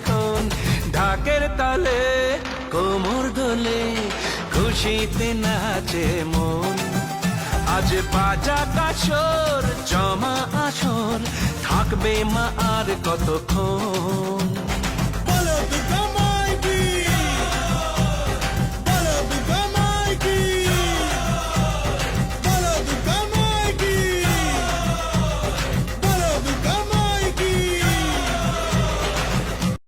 এখন ঢাকের তালে, কোমর দোলে খুশিতে নাচে মন। আজ বাজা কাশর, জমা আসর, থাকবে মা আর কতক্ষণ?